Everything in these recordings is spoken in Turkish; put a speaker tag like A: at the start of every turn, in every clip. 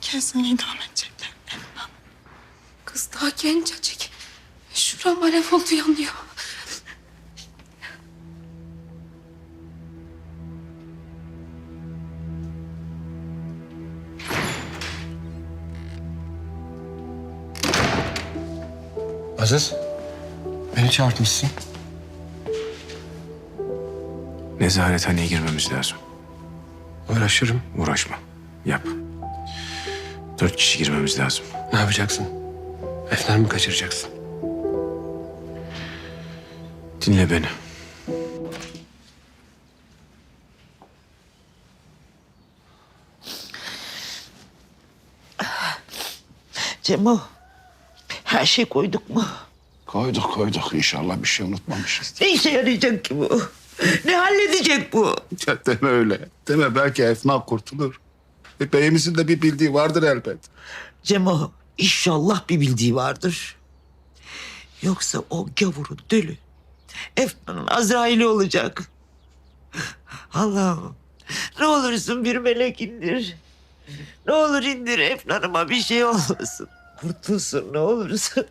A: Kesin idam edecekler.
B: Kız daha gencecik. Şuram alev oldu yanıyor.
C: Aziz, beni çağırtmışsın.
D: Nezarethaneye girmemiz lazım.
C: Uğraşırım.
D: Uğraşma. Yap. Dört kişi girmemiz lazım.
C: Ne yapacaksın? Efner mi kaçıracaksın?
D: Dinle beni.
E: Cemo, her şey koyduk mu?
F: Koyduk koyduk inşallah bir şey unutmamışız.
E: Ne işe yarayacak ki bu? Ne halledecek bu?
F: Ya deme öyle. Deme belki Efna kurtulur. E, beyimizin de bir bildiği vardır elbet.
E: Cemo, inşallah bir bildiği vardır. Yoksa o gavurun dölü. Efna'nın Azrail'i olacak. Allah'ım, ne olursun bir melek indir. Ne olur indir Efna'nıma bir şey olmasın. Kurtulsun ne olursun.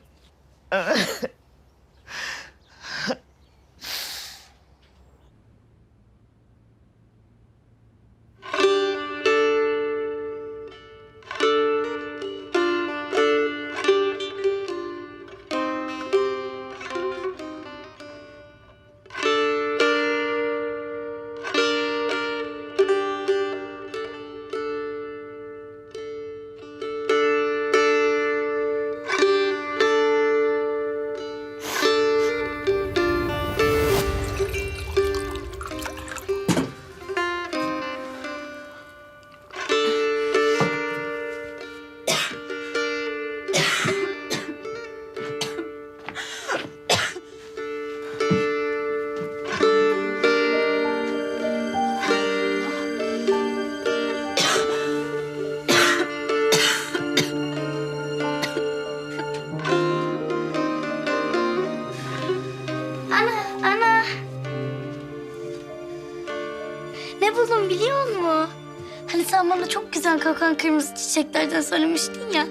G: Kokan kırmızı çiçeklerden söylemiştin ya.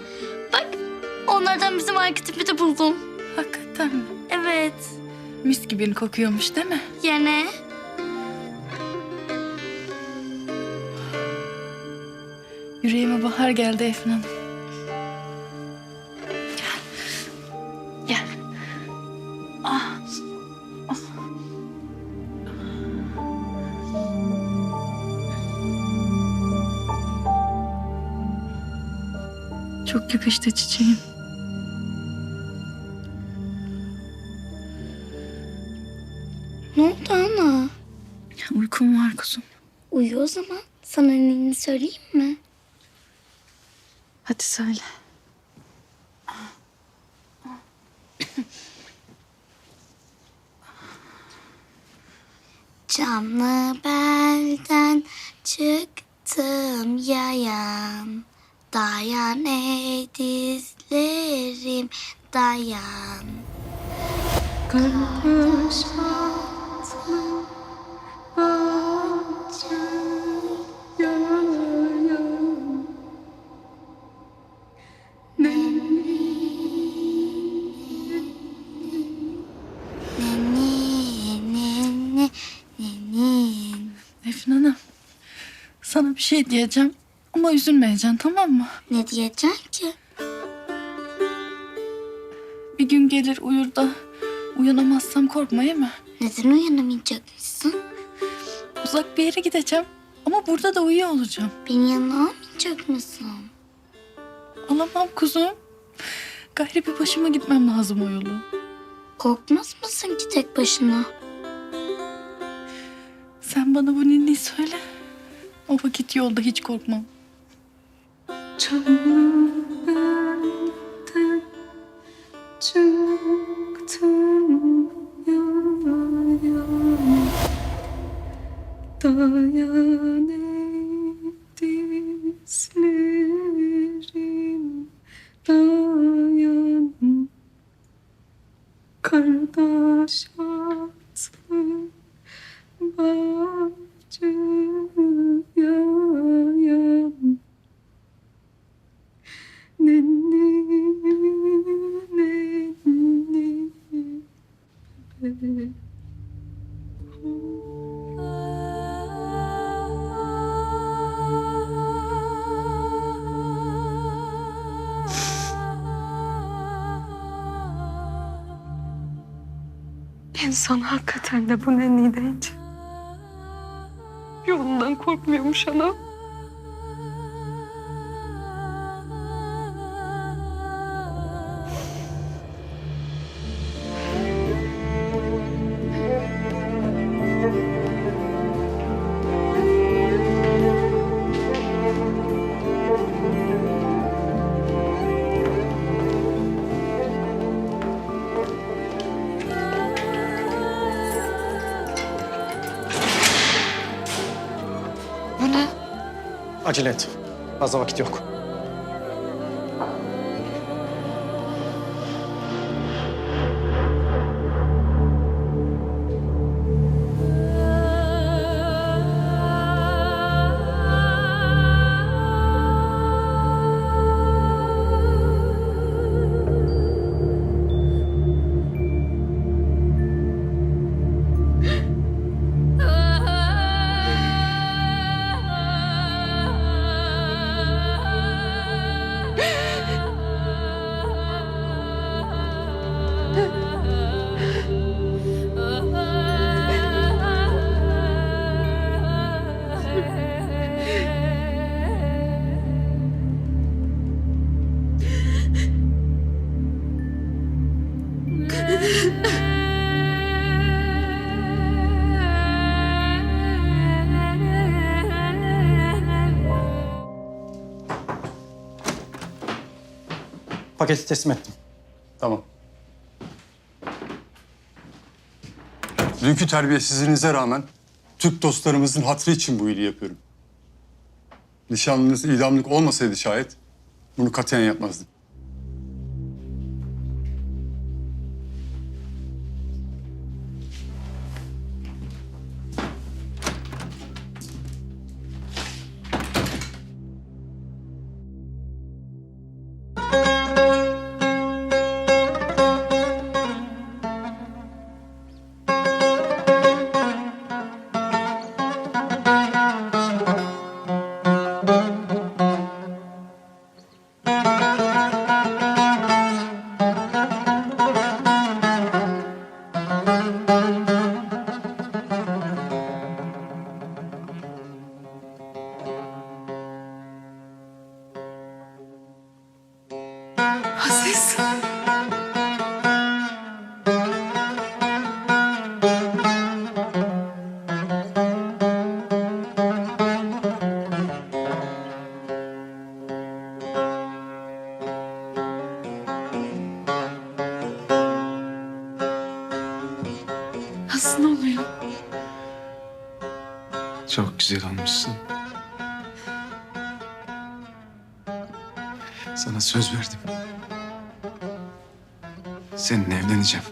G: Bak, onlardan bizim arketipte buldum.
A: Hakikaten mi?
G: Evet.
A: Mis gibi kokuyormuş değil mi?
G: Yine.
A: Yüreğime bahar geldi Efnan Hanım. Çok yakıştı çiçeğim.
G: Ne oldu ana?
A: Uykum var kuzum.
G: Uyu o zaman. Sana anneni söyleyeyim mi?
A: Hadi söyle.
G: Camlı belden çıktım yayan. Dayan ey dizlerim dayan. Atma Nenni, nenni, nenni.
A: Efnan Hanım. Sana bir şey diyeceğim ama üzülmeyeceksin tamam mı?
G: Ne diyeceksin ki?
A: Bir gün gelir uyur da uyanamazsam korkma değil mi?
G: Neden uyanamayacakmışsın?
A: Uzak bir yere gideceğim ama burada da uyuyor olacağım.
G: Beni yanına almayacak mısın?
A: Alamam kuzum. Gayri bir başıma gitmem lazım o yolu.
G: Korkmaz mısın ki tek başına?
A: Sen bana bu ninniyi söyle. O vakit yolda hiç korkmam. Çıktım Dayan ey dizlerim
B: İnsan hakikaten de bu nenni deyince. Yolundan korkmuyormuş anam. Bu ne?
H: Acele et. Fazla vakit yok. Paketi teslim ettim.
F: Tamam.
I: Dünkü terbiyesizliğinize rağmen Türk dostlarımızın hatırı için bu iyiliği yapıyorum. Nişanlınız idamlık olmasaydı şayet bunu katiyen yapmazdım.
B: Aziz. Nasıl oluyor?
D: Çok güzel olmuşsun. Sana söz verdim. Seninle evleneceğim.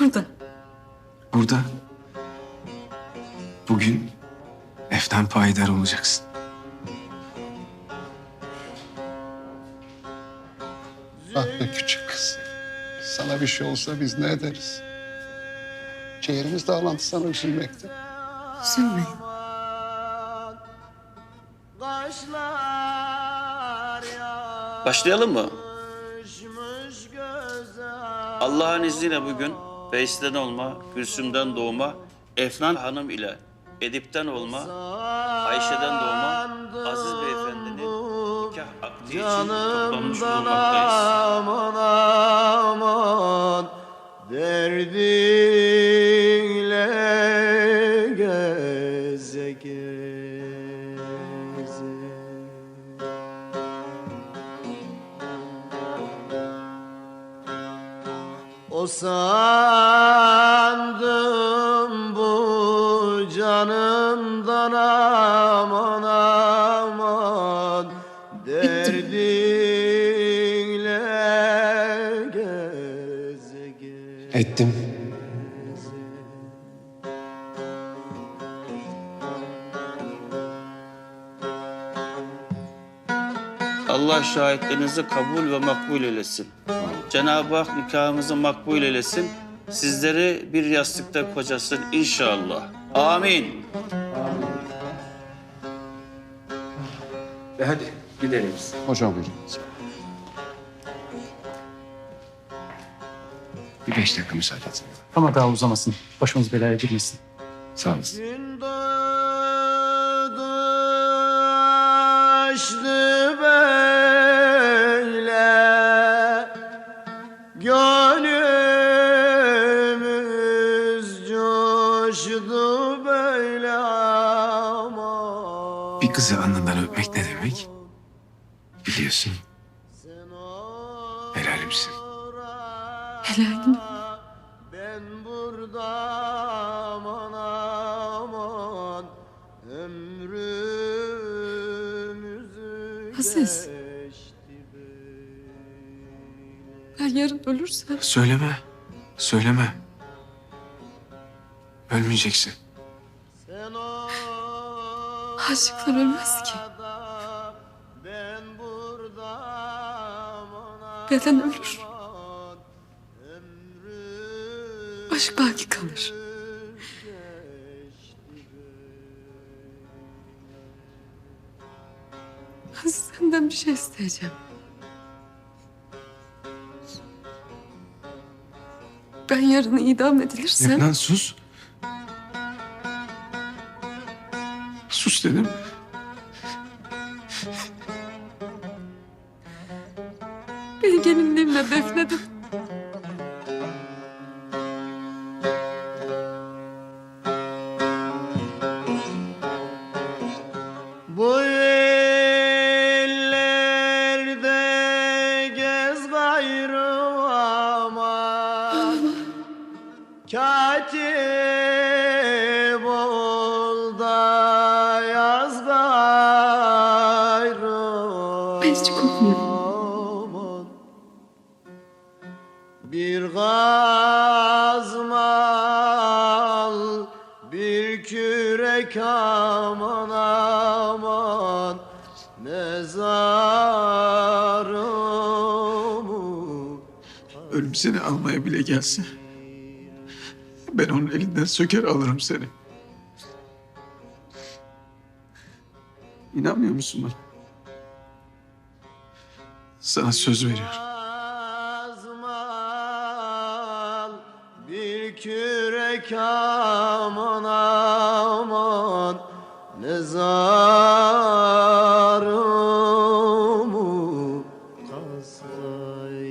B: Burada.
D: Burada bugün Efnan payidar olacaksın.
F: Ah be küçük kız. Sana bir şey olsa biz ne ederiz? Ciğerimiz dağlandı sana üzülmekte.
B: Üzülmeyin.
J: Başlayalım mı? Allah'ın izniyle bugün Veys'ten olma, Gülsüm'den doğma, Efnan Hanım ile Edip'ten olma, Ayşe'den doğma, Aziz Beyefendi'nin nikah akdi için toplanmış bulunmaktayız.
K: Canımdan aman aman derdinle geze geze.
D: Ettim.
J: Allah şahitlerinizi kabul ve makbul eylesin. Cenab-ı Hak nikahımızı makbul eylesin. Sizleri bir yastıkta kocasın inşallah. Amin.
L: E hadi gidelim biz.
F: Hocam buyurun.
D: Bir beş dakika müsaade et.
H: Ama daha uzamasın. Başımız belaya girmesin.
D: Sağ olasın. Kızı alnından öpmek ne demek? Biliyorsun. Helalimsin.
B: Helalim.
K: Ben burada aman aman ömrümüzü
B: Aziz. Ben yarın ölürsem
D: Söyleme. Söyleme. Ölmeyeceksin.
B: Aşıklar ölmez ki. Beden ölür. Aşk belki kalır. Senden bir şey isteyeceğim. Ben yarın idam edilirsem
D: Efnan sus. Sus dedim.
B: beni gelinliğimle defnedin. Ben hiç korkmuyorum.
K: Bir gazmal bir kürek aman aman mezarımı
D: Ölüm seni almaya bile gelse. Ben onun elinden söker alırım seni. İnanmıyor musun bana? Sana söz veriyorum.
K: Bir kürek aman aman ne zarımı kasay.